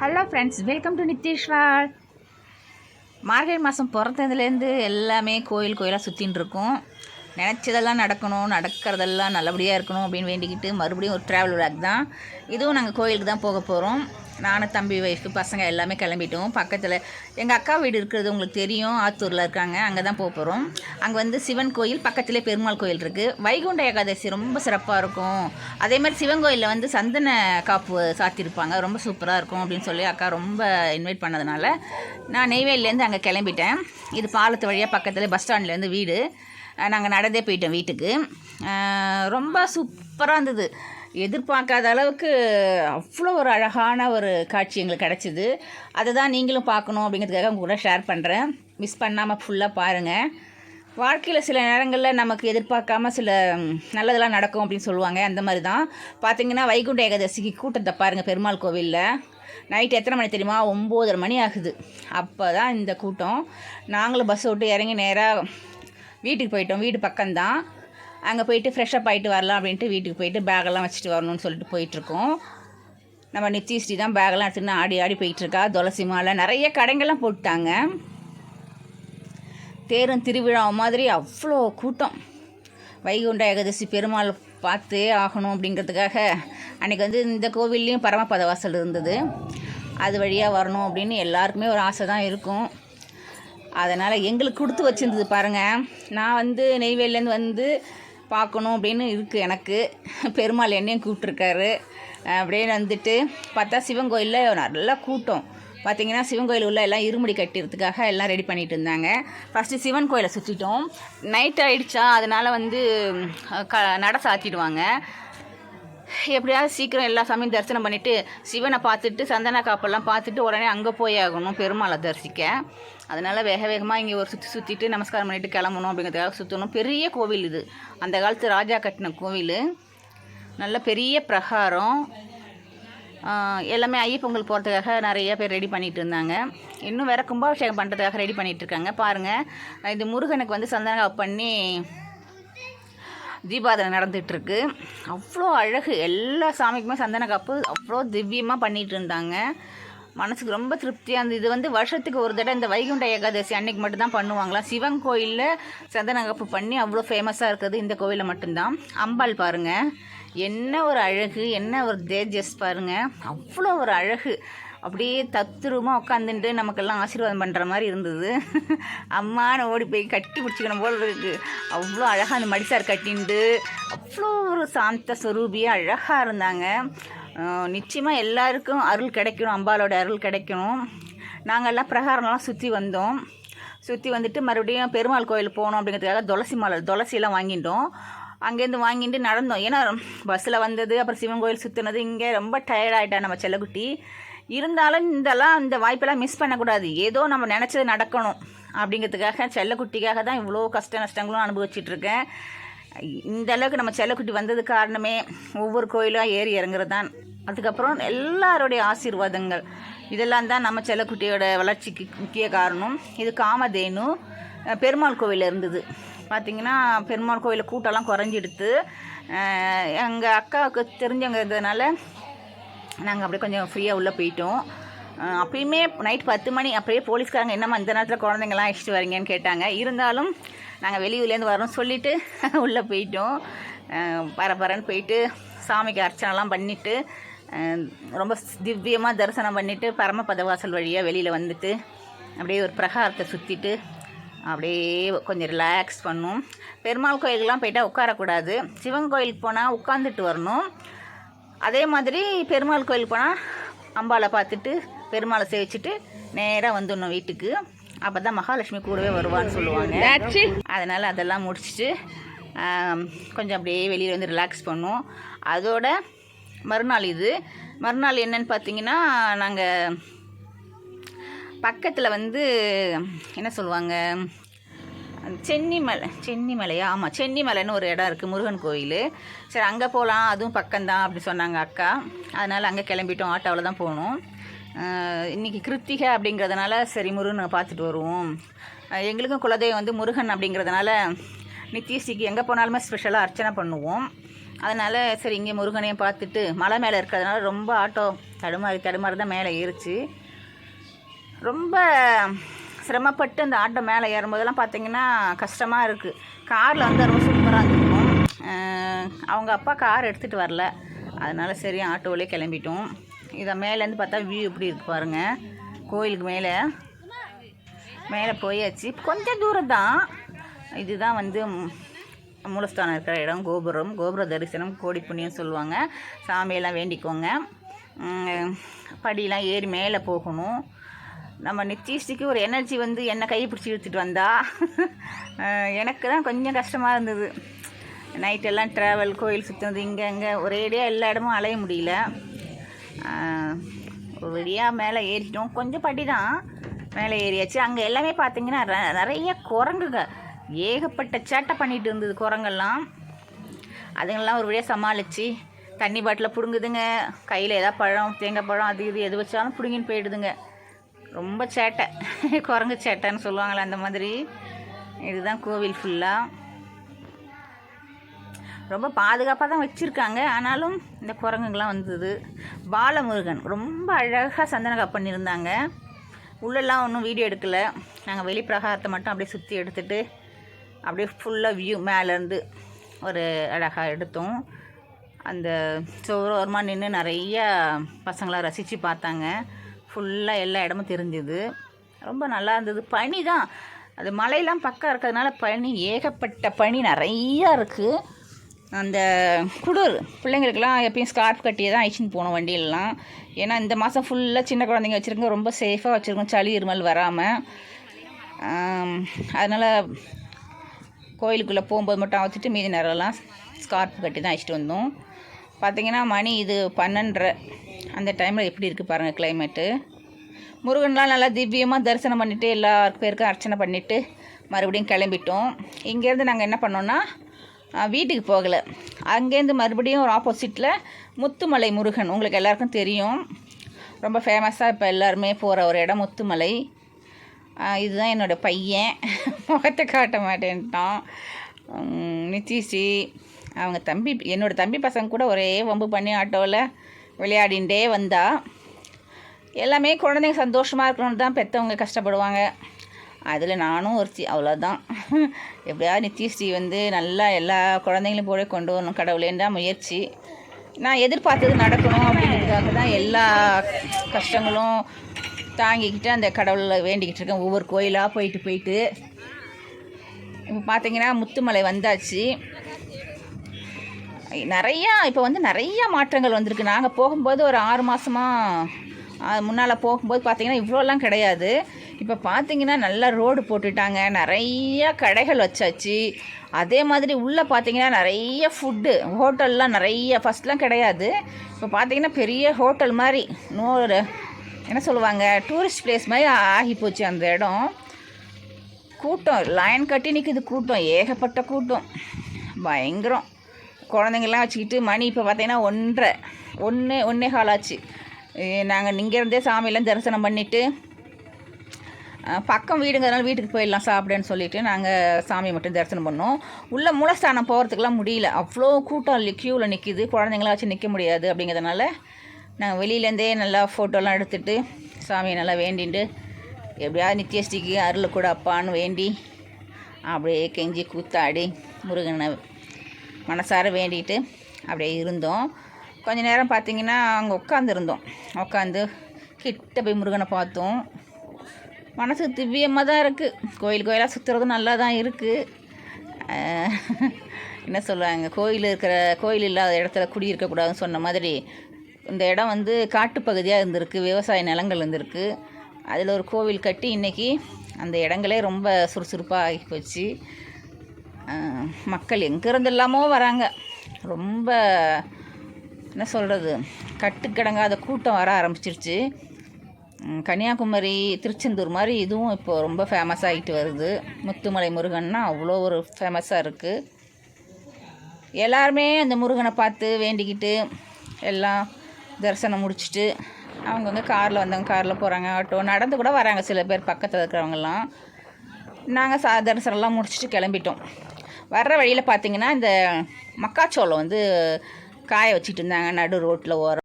Hello friends welcome to Nitheeswar மார்கழி மாதம் பிறந்ததுலேருந்து எல்லாமே கோயில் கோயிலாக சுற்றின்னு இருக்கோம் நினச்சதெல்லாம் நடக்கணும் நடக்கிறதெல்லாம் நல்லபடியாக இருக்கணும் அப்படின்னு வேண்டிக்கிட்டு மறுபடியும் ஒரு ட்ராவல் பேக் தான் இதுவும் நாங்கள் கோயிலுக்கு தான் போக போகிறோம் நானும் தம்பி ஒய்ஃபு பசங்க எல்லாமே கிளம்பிட்டோம். பக்கத்தில் எங்கள் அக்கா வீடு இருக்கிறது உங்களுக்கு தெரியும். ஆத்தூரில் இருக்காங்க. அங்கே தான் போக போகிறோம் அங்கே வந்து சிவன் கோயில் பக்கத்துலேயே பெருமாள் கோயில் இருக்குது வைகுண்ட ஏகாதசி ரொம்ப சிறப்பாக இருக்கும். அதே மாதிரி சிவன் கோயிலில் வந்து சந்தன காப்பு சாத்தியிருப்பாங்க ரொம்ப சூப்பராக இருக்கும் அப்படின்னு சொல்லி அக்கா ரொம்ப இன்வைட் பண்ணதுனால நான் நெய்வேலிலேருந்து அங்கே கிளம்பிட்டேன். இது பாலத்து வழியாக பக்கத்தில் பஸ் ஸ்டாண்ட்லேருந்து வீடு. நாங்கள் நடந்தே போயிட்டோம் வீட்டுக்கு. ரொம்ப சூப்பராக இருந்தது. எதிர்பார்க்காத அளவுக்கு அவ்வளோ ஒரு அழகான ஒரு காட்சி எங்களுக்கு கிடச்சிது. அதை தான் நீங்களும் பார்க்கணும் அப்படிங்கிறதுக்காக உங்கள் கூட ஷேர் பண்ணுறேன் மிஸ் பண்ணாமல் ஃபுல்லாக பாருங்கள் வாழ்க்கையில் சில நேரங்களில் நமக்கு எதிர்பார்க்காம சில நல்லதெல்லாம் நடக்கும் அப்படின்னு சொல்லுவாங்க. அந்த மாதிரி தான் பார்த்திங்கன்னா வைகுண்ட ஏகாதசிக்கு கூட்டத்தை பாருங்கள் பெருமாள் கோவிலில். நைட் எத்தனை மணி தெரியுமா? ஒம்போதரை மணி ஆகுது. அப்போ தான் இந்த கூட்டம். நாங்களும் பஸ் விட்டு இறங்கி நேராக வீட்டுக்கு போயிட்டோம். வீடு பக்கம்தான். அங்கே போயிட்டு ஃப்ரெஷ்ஷப் ஆகிட்டு வரலாம் அப்படின்ட்டு வீட்டுக்கு போயிட்டு பேக்கெல்லாம் வச்சுட்டு வரணும்னு சொல்லிட்டு போயிட்டுருக்கோம். நம்ம நித்திஸ்ரீ தான் பேக்கெல்லாம் எடுத்துன்னு ஆடி ஆடி போயிட்டுருக்கா. துளசி மாலை நிறைய கடைங்கள்லாம் போட்டாங்க. தேரும் திருவிழா மாதிரி அவ்வளோ கூட்டம். வைகுண்ட ஏகாதசி பெருமாள் பார்த்தே ஆகணும் அப்படிங்கிறதுக்காக அன்றைக்கி வந்து இந்த கோவில்லையும் பரமபத வாசல் இருந்தது. அது வழியாக வரணும் அப்படின்னு எல்லாருக்குமே ஒரு ஆசை தான் இருக்கும். அதனால் எங்களுக்கு கொடுத்து வச்சுருந்தது பாருங்கள் நான் வந்து நெய்வேலிலேருந்து வந்து பார்க்கணும் அப்படின்னு இருக்குது எனக்கு. பெருமாள் என்னையும் கூப்பிட்ருக்காரு அப்படியே வந்துட்டு பார்த்தா சிவன் கோயிலில் நல்லா கூட்டம். பார்த்தீங்கன்னா சிவன் கோயில் உள்ள எல்லாம் இருமுடி கட்டுறதுக்காக எல்லாம் ரெடி பண்ணிட்டு இருந்தாங்க. ஃபஸ்ட்டு சிவன் கோயிலை சுற்றிட்டோம் நைட் ஆகிடுச்சா அதனால் வந்து க நட சாத்திடுவாங்க. எப்படியாவது சீக்கிரம் எல்லா சாமியும் தரிசனம் பண்ணிவிட்டு சிவனை பார்த்துட்டு சந்தன காப்பெல்லாம் பார்த்துட்டு உடனே அங்கே போய் ஆகணும் பெருமாளை தரிசிக்க. அதனால் வேக வேகமாக இங்கே ஒரு சுற்றி சுற்றிட்டு நமஸ்காரம் பண்ணிட்டு கிளம்பணும் அப்படிங்கிறதுக்காக சுற்றணும் பெரிய கோவில் இது. அந்த காலத்து ராஜா கட்டின கோவில். நல்ல பெரிய பிரகாரம். எல்லாமே ஐயப்பொங்கல் போகிறதுக்காக நிறைய பேர் ரெடி பண்ணிட்டு இருந்தாங்க. இன்னும் வேறு கும்பாபிஷேகம் பண்ணுறதுக்காக ரெடி பண்ணிகிட்ருக்காங்க இருக்காங்க. பாருங்கள் இது முருகனுக்கு வந்து சந்தன பண்ணி தீபாதனை நடந்துகிட்ருக்கு அவ்வளோ அழகு. எல்லா சாமிக்குமே சந்தன காப்பு அவ்வளோ திவ்யமாக பண்ணிகிட்டு இருந்தாங்க. மனசுக்கு ரொம்ப திருப்தியாக இருந்தது. இது வந்து வருஷத்துக்கு ஒரு தடவை இந்த வைகுண்ட ஏகாதசி அன்னைக்கு மட்டும்தான் பண்ணுவாங்களாம். சிவன் கோயிலில் சந்தனகப்பு பண்ணி அவ்வளோ ஃபேமஸாக இருக்கிறது இந்த கோவிலில் மட்டும்தான். அம்பாள் பாருங்கள் என்ன ஒரு அழகு என்ன ஒரு தேஜஸ் பாருங்கள் அவ்வளோ ஒரு அழகு. அப்படியே தத்துரூமாக உட்காந்துட்டு நமக்கெல்லாம் ஆசீர்வாதம் பண்ணுற மாதிரி இருந்தது. அம்மான்னு ஓடி போய் கட்டி பிடிச்சிக்கணும் போல் இருக்குது அவ்வளோ அழகாக அந்த மடிசார் கட்டின்ட்டு அவ்வளோ ஒரு சாந்த ஸ்வரூபியாக அழகாக இருந்தாங்க. நிச்சயமாக எல்லாருக்கும் அருள் கிடைக்கணும் அம்பாலோட அருள் கிடைக்கணும். நாங்கள்லாம் பிரகாரம்லாம் சுற்றி வந்தோம். சுற்றி வந்துட்டு மறுபடியும் பெருமாள் கோயில் போகணும் அப்படிங்கிறதுக்காக துளசி மாலை துளசியெல்லாம் வாங்கிட்டோம். அங்கேருந்து வாங்கிட்டு நடந்தோம். ஏன்னா பஸ்ஸில் வந்தது அப்புறம் சிவன் கோயில் சுற்றுனது இங்கே ரொம்ப டயர்டாகிட்டா நம்ம செல்லக்குட்டி. இருந்தாலும் இதெல்லாம் இந்த வாய்ப்பெல்லாம் மிஸ் பண்ணக்கூடாது. ஏதோ நம்ம நினச்சது நடக்கணும். அப்படிங்கிறதுக்காக செல்லக்குட்டிக்காக தான் இவ்வளோ கஷ்ட நஷ்டங்களும் அனுபவிச்சிட்ருக்கேன். இந்த அளவுக்கு நம்ம செல்லக்குட்டி வந்தது காரணமே ஒவ்வொரு கோயிலாக ஏறி இறங்குறது தான் அதுக்கப்புறம் எல்லாருடைய ஆசீர்வாதங்கள். இதெல்லாம் தான் நம்ம செல்லக்குட்டியோட வளர்ச்சிக்கு முக்கிய காரணம். இது காமதேனு பெருமாள் கோவில் இருந்தது. பார்த்திங்கன்னா பெருமாள் கோயிலில் கூட்டம்லாம் குறைஞ்சிடுத்து எங்கள் அக்காவுக்கு தெரிஞ்சவங்க இருந்ததுனால நாங்கள் அப்படியே கொஞ்சம் ஃப்ரீயாக உள்ளே போயிட்டோம். அப்பயுமே நைட் பத்து மணி அப்படியே போலீஸ்காரங்க என்னம்மா இந்த நேரத்தில் குழந்தைங்கலாம் அழைச்சிட்டு வரீங்கன்னு கேட்டாங்க. இருந்தாலும் நாங்கள் வெளியூர்லேருந்து வரோம் சொல்லிவிட்டு உள்ளே போயிட்டோம். பரபரன்னு போயிட்டு சாமிக்கு அர்ச்சனைலாம் பண்ணிவிட்டு ரொம்ப திவ்யமாக தரிசனம் பண்ணிவிட்டு பரமபத வாசல் வழியாக வெளியில் வந்துட்டு அப்படியே ஒரு பிரகாரத்தை சுற்றிட்டு அப்படியே கொஞ்சம் ரிலாக்ஸ் பண்ணும். பெருமாள் கோயிலுக்கெலாம் போயிட்டால் உட்காரக்கூடாது. சிவன் கோயிலுக்கு போனால் உட்காந்துட்டு வரணும். அதே மாதிரி பெருமாள் கோயிலுக்கு போனால் அம்பாளை பார்த்துட்டு பெருமாளை சேவிச்சுட்டு நேராக வந்துடணும் வீட்டுக்கு. அப்போ தான் மகாலட்சுமி கூடவே வருவான்னு சொல்லுவாங்க. அதனால் அதெல்லாம் முடிச்சுட்டு கொஞ்சம் அப்படியே வெளியில் வந்து ரிலாக்ஸ் பண்ணோம். அதோட மறுநாள் இது. மறுநாள் என்னன்னு பார்த்தீங்கன்னா நாங்கள் பக்கத்தில் வந்து என்ன சொல்லுவாங்க சென்னிமலை சென்னிமலையா? ஆமாம் சென்னிமலைன்னு ஒரு இடம் இருக்குது முருகன் கோயில். சரி அங்கே போகலாம் அதுவும் பக்கம்தான் அப்படி சொன்னாங்க அக்கா. அதனால் அங்கே கிளம்பிட்டோம் ஆட்டோவில் தான் போனோம். இன்றைக்கி கிருத்திகை அப்படிங்கிறதுனால சரி முருகன் பார்த்துட்டு வருவோம். எங்களுக்கும் குலதெய்வம் வந்து முருகன் அப்படிங்கிறதுனால நித்யஸ்ரீக்கு எங்கே போனாலுமே ஸ்பெஷலாக அர்ச்சனை பண்ணுவோம். அதனால் சரி இங்கே முருகனையும் பார்த்துட்டு மலை மேலே இருக்கிறதுனால ரொம்ப ஆட்டோ தடுமாறி தடுமாறி தான் மேலே ஏறிச்சு. ரொம்ப சிரமப்பட்டு அந்த ஆட்டோ மேலே ஏறும்போதெல்லாம் பார்த்தீங்கன்னா கஷ்டமாக இருக்குது காரில் வந்து ரொம்ப சூப்பராக இருக்கும். அவங்க அப்பா கார் எடுத்துகிட்டு வரல. அதனால் சரி ஆட்டோவிலே கிளம்பிட்டோம். இதை மேலேருந்து பார்த்தா வியூ எப்படி இருக்கு பாருங்கள் கோயிலுக்கு மேலே. மேலே போயாச்சு. கொஞ்சம் தூரம் தான் இதுதான் வந்து மூலஸ்தானம் இருக்கிற இடம் கோபுரம் கோபுர தரிசனம் கோடி புண்ணியம் சொல்லுவாங்க. சாமியெல்லாம் வேண்டிக்கோங்க. படியெலாம் ஏறி மேலே போகணும். நம்ம நித்திஷ்டிக்கு ஒரு எனர்ஜி வந்து என்னை கை பிடிச்சி இழுத்துட்டு வந்தா எனக்கு தான் கொஞ்சம் கஷ்டமாக இருந்தது. நைட்டெல்லாம் ட்ராவல் கோயில் சுற்றுனது இங்கே அங்கே ஒரேடியாக எல்லா இடமும் அலைய முடியல. ஒரேடியாக ஒரு மேலே ஏறிட்டோம். கொஞ்சம் படி தான் மேலே ஏறியாச்சு. அங்கே எல்லாமே பார்த்தீங்கன்னா ர- நிறைய குரங்குங்க ஏகப்பட்ட சேட்டை பண்ணிட்டு இருந்தது குரங்கெல்லாம். அதுங்கெல்லாம் ஒரு வழியாக சமாளித்து தண்ணி பாட்டில் பிடுங்குதுங்க. கையில் ஏதாவது பழம் தேங்காய் பழம் அது இது எது வச்சாலும் பிடுங்கின்னு போயிடுதுங்க. ரொம்ப சேட்டை. குரங்கு சேட்டைன்னு சொல்லுவாங்களே அந்த மாதிரி. இதுதான் கோவில் ஃபுல்லாக ரொம்ப பாதுகாப்பாக தான் வச்சுருக்காங்க. ஆனாலும் இந்த குரங்குங்கெல்லாம் வந்தது. பாலமுருகன் ரொம்ப அழகாக சந்தனக்காப் பண்ணியிருந்தாங்க. உள்ளெல்லாம் ஒன்றும் வீடியோ எடுக்கலை. நாங்கள் வெளிப்பிரகாரத்தை மட்டும் அப்படியே சுற்றி எடுத்துகிட்டு அப்படியே ஃபுல்லாக வியூ மேலேருந்து ஒரு அழகாக எடுத்தோம். அந்த சோரோரமாக நின்று நிறைய பசங்களாம் ரசித்து பார்த்தாங்க. ஃபுல்லாக எல்லா இடமும் தெரிஞ்சுது. ரொம்ப நல்லா இருந்தது. பனி தான். அது மலையெல்லாம் பக்கம் இருக்கிறதுனால பனி ஏகப்பட்ட பனி நிறையா இருக்குது அந்த குளிர் பிள்ளைங்களுக்கெல்லாம் எப்பயும் ஸ்கார்ஃப் கட்டியே தான் அழிச்சின்னு போகணும் வண்டியிலலாம். ஏன்னா இந்த மாதம் ஃபுல்லாக சின்ன குழந்தைங்க வச்சுருக்கோம் ரொம்ப சேஃபாக வச்சுருக்கோம். சளி இருமல் வராமல் அதனால் கோயிலுக்குள்ளே போகும்போது மட்டும் அவுத்துட்டு மீதி நேரம்லாம் ஸ்கார்ஃப் கட்டி தான் அழைச்சிட்டு வந்தோம். பார்த்தீங்கன்னா மணி இது பன்னெண்டரை. அந்த டைமில் எப்படி இருக்குது பாருங்கள் கிளைமேட்டு முருகன்லாம் நல்லா திவ்யமாக தரிசனம் பண்ணிவிட்டு எல்லா பேருக்கும் அர்ச்சனை பண்ணிவிட்டு மறுபடியும் கிளம்பிட்டோம். இங்கேருந்து நாங்கள் என்ன பண்ணோன்னா வீட்டுக்கு போகலை. அங்கேருந்து மறுபடியும் ஒரு ஆப்போசிட்டில் முத்துமலை முருகன். உங்களுக்கு எல்லாருக்கும் தெரியும். ரொம்ப ஃபேமஸாக இப்போ எல்லாருமே போகிற ஒரு இடம் முத்துமலை. இதுதான் என்னோடய பையன். முகத்தை காட்ட மாட்டேன்ட்டான். உம், நித்திஷி அவங்க தம்பி என்னோடய தம்பி பசங்க கூட ஒரே வம்பு பண்ணி ஆட்டோவில் விளையாடிண்டே வந்தா. எல்லாமே குழந்தைங்க சந்தோஷமாக இருக்கணும்னு தான் பெற்றவங்க கஷ்டப்படுவாங்க. அதில் நானும் ஒருத்தி அவ்வளோதான் எப்படியாவது நித்யஸ்ரீ வந்து நல்லா எல்லா குழந்தைங்களையும் போல கொண்டு வரணும் கடவுளேன்னு தான் முயற்சி. நான் எதிர்பார்த்தது நடக்கணும் அப்படிங்கிறதுக்காக தான் எல்லா கஷ்டங்களும் தாங்கிக்கிட்டு அந்த கடவுளை வேண்டிக்கிட்டு இருக்கேன். ஒவ்வொரு கோயிலாக போயிட்டு போயிட்டு. இப்போ பார்த்தீங்கன்னா முத்துமலை வந்தாச்சு. நிறையா இப்போ வந்து நிறையா மாற்றங்கள் வந்திருக்கு. நாங்கள் போகும்போது ஒரு ஆறு மாதமாக முன்னால் போகும்போது பார்த்திங்கன்னா இவ்வளோலாம் கிடையாது. இப்போ பார்த்தீங்கன்னா நல்லா ரோடு போட்டுட்டாங்க. நிறையா கடைகள் வச்சாச்சு. அதே மாதிரி உள்ளே பார்த்தீங்கன்னா நிறைய ஃபுட்டு ஹோட்டல்லாம் நிறைய. ஃபஸ்ட்லாம் கிடையாது. இப்போ பார்த்தீங்கன்னா பெரிய ஹோட்டல் மாதிரி. நூறு என்ன சொல்லுவாங்க டூரிஸ்ட் பிளேஸ் மாதிரி ஆகி போச்சு அந்த இடம். கூட்டம் லைன் கட்டி நிற்குது கூட்டம் ஏகப்பட்ட கூட்டம். பயங்கரம். குழந்தைங்கள்லாம் வச்சுக்கிட்டு மணி இப்போ பார்த்தீங்கன்னா ஒன்றரை ஒன்று ஒன்றே கால் ஆச்சு. நாங்கள் இங்கேருந்தே சாமியெல்லாம் தரிசனம் பண்ணிவிட்டு பக்கம் வீடுங்கிறதுனால வீட்டுக்கு போயிடலாம் சாப்பிடுன்னு சொல்லிட்டு நாங்கள் சாமியை மட்டும் தரிசனம் பண்ணோம். உள்ளே மூலஸ்தானம் போகிறதுக்கெலாம் முடியல. அவ்வளோ கூட்டம் க்யூவில் நிற்கிது குழந்தைங்களாம் வச்சு நிற்க முடியாது அப்படிங்கிறதுனால நாங்கள் வெளியிலேருந்தே நல்லா ஃபோட்டோலாம் எடுத்துட்டு சாமியை நல்லா வேண்டிட்டு எப்படியாவது நித்யஸ்ரீக்கு அருள் கூட அப்பான்னு வேண்டி அப்படியே கெஞ்சி கூத்தாடி முருகனை மனசார வேண்டிட்டு அப்படியே இருந்தோம். கொஞ்ச நேரம் பார்த்தீங்கன்னா அங்கே உட்காந்துருந்தோம் உட்காந்து கிட்ட போய் முருகனை பார்த்தோம். மனசு திவ்யமாக தான் இருக்குது கோயில் கோயிலாக சுற்றுறதும் நல்லா தான் இருக்குது என்ன சொல்லுவாங்க கோயில் இருக்கிற கோயில் இல்லாத இடத்துல குடியிருக்கக்கூடாதுன்னு சொன்ன மாதிரி இந்த இடம் வந்து காட்டுப்பகுதியாக இருந்திருக்கு விவசாய நிலங்கள் இருந்திருக்கு. அதில் ஒரு கோவில் கட்டி இன்றைக்கி அந்த இடங்களே ரொம்ப சுறுசுறுப்பாக ஆகி போச்சு. மக்கள் எங்கேருந்து எங்கேருந்தெல்லாமோ வராங்க. ரொம்ப என்ன சொல்கிறது கட்டுக்கடங்காத கூட்டம் வர ஆரம்பிச்சிருச்சு. கன்னியாகுமரி திருச்செந்தூர் மாதிரி இதுவும் இப்போது ரொம்ப ஃபேமஸ் ஆகிட்டு வருது. முத்துமலை முருகன்னா அவ்வளோ ஒரு ஃபேமஸாக இருக்குது எல்லாருமே அந்த முருகனை பார்த்து வேண்டிக்கிட்டு எல்லாம் தரிசனம் முடிச்சுட்டு அவங்கவுங்க காரில் வந்தவங்க காரில் போகிறாங்க ஆட்டோ நடந்து கூட வராங்க சில பேர் பக்கத்தில் இருக்கிறவங்கலாம் நாங்கள் சா தரிசனம்லாம் முடிச்சுட்டு கிளம்பிட்டோம். வர்ற வழியில் பார்த்தீங்கன்னா இந்த மக்காச்சோளம் வந்து காய வச்சுட்டு இருந்தாங்க நடு ரோட்டில் ஓரம்.